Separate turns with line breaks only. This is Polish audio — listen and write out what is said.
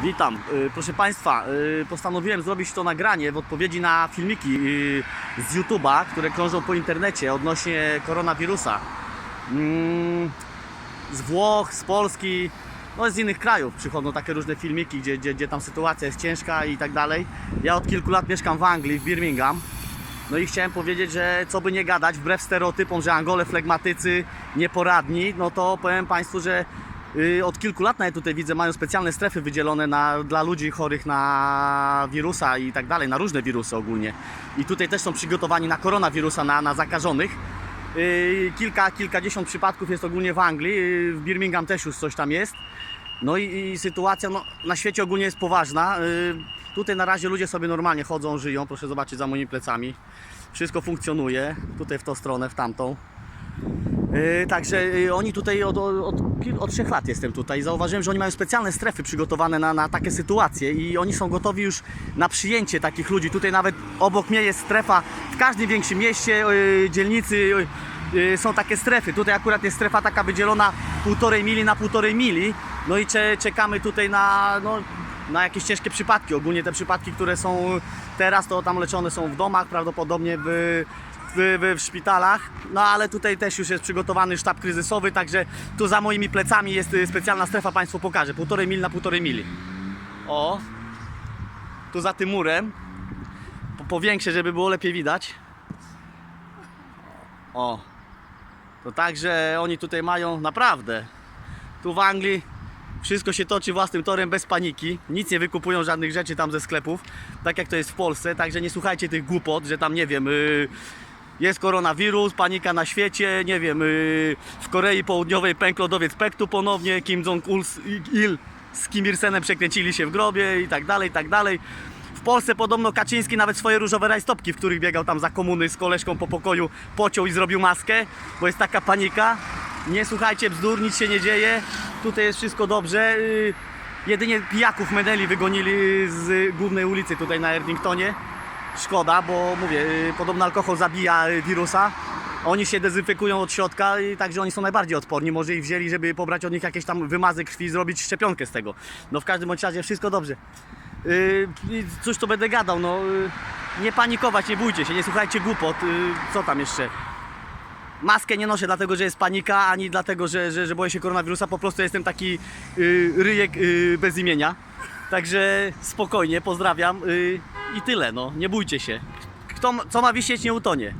Witam. Y, Proszę Państwa, y, postanowiłem zrobić to nagranie w odpowiedzi na filmiki y, z YouTube'a, które krążą po internecie odnośnie koronawirusa. Mm, Z Włoch, z Polski, no z innych krajów przychodzą takie różne filmiki, gdzie, gdzie, gdzie tam sytuacja jest ciężka i tak dalej. Ja od kilku lat mieszkam w Anglii, w Birmingham. No i chciałem powiedzieć, że co by nie gadać, wbrew stereotypom, że Angole flegmatycy, nieporadni, no to powiem Państwu, że od kilku lat nawet tutaj widzę, mają specjalne strefy wydzielone na, dla ludzi chorych na wirusa i tak dalej, na różne wirusy ogólnie. I tutaj też są przygotowani na koronawirusa, na, na zakażonych. Y, Kilka, kilkadziesiąt przypadków jest ogólnie w Anglii, y, w Birmingham też już coś tam jest. No i, i sytuacja no, na świecie ogólnie jest poważna. Y, Tutaj na razie ludzie sobie normalnie chodzą, żyją. Proszę zobaczyć za moimi plecami. Wszystko funkcjonuje. Tutaj w tą stronę, w tamtą. Yy, Także yy, oni tutaj od, od, od, trzech lat jestem tutaj. Zauważyłem, że oni mają specjalne strefy przygotowane na, na takie sytuacje i oni są gotowi już na przyjęcie takich ludzi. Tutaj nawet obok mnie jest strefa w każdym większym mieście, yy, dzielnicy yy, są takie strefy. Tutaj akurat jest strefa taka wydzielona półtorej mili na półtorej mili. No i cze, czekamy tutaj na, no, na jakieś ciężkie przypadki. Ogólnie te przypadki, które są teraz, to tam leczone są w domach, prawdopodobnie w, w, w, szpitalach. No ale tutaj też już jest przygotowany sztab kryzysowy, także tu za moimi plecami jest y, specjalna strefa, Państwu pokażę. Półtorej mili na półtorej mili. O, tu za tym murem. Po, powiększę, żeby było lepiej widać. O, to także oni tutaj mają naprawdę. Tu w Anglii wszystko się toczy własnym torem bez paniki. Nic nie wykupują żadnych rzeczy tam ze sklepów, tak jak to jest w Polsce. Także nie słuchajcie tych głupot, że tam nie wiem. Yy, jest koronawirus, panika na świecie, nie wiem, yy, w Korei Południowej pękł lodowiec Pektu ponownie, Kim Jong-il z Kim Il-senem przekręcili się w grobie i tak dalej, i tak dalej. W Polsce podobno Kaczyński nawet swoje różowe rajstopki, w których biegał tam za komuny z koleżką po pokoju, pociął i zrobił maskę, bo jest taka panika. Nie słuchajcie bzdur, nic się nie dzieje, tutaj jest wszystko dobrze. Yy, Jedynie pijaków meneli wygonili z głównej ulicy tutaj na Erdingtonie. Szkoda, bo mówię, yy, podobno alkohol zabija yy, wirusa. Oni się dezynfekują od środka i także oni są najbardziej odporni. Może ich wzięli, żeby pobrać od nich jakieś tam wymazy krwi i zrobić szczepionkę z tego. No w każdym bądź razie wszystko dobrze. Yy, cóż tu będę gadał, no yy, nie panikować, nie bójcie się, nie słuchajcie głupot. Co tam jeszcze? Maskę nie noszę dlatego, że jest panika, ani dlatego, że, że, że boję się koronawirusa. Po prostu jestem taki yy, ryjek yy, bez imienia. Także spokojnie, pozdrawiam yy, i tyle, no, nie bójcie się. Kto, co ma wisieć, nie utonie.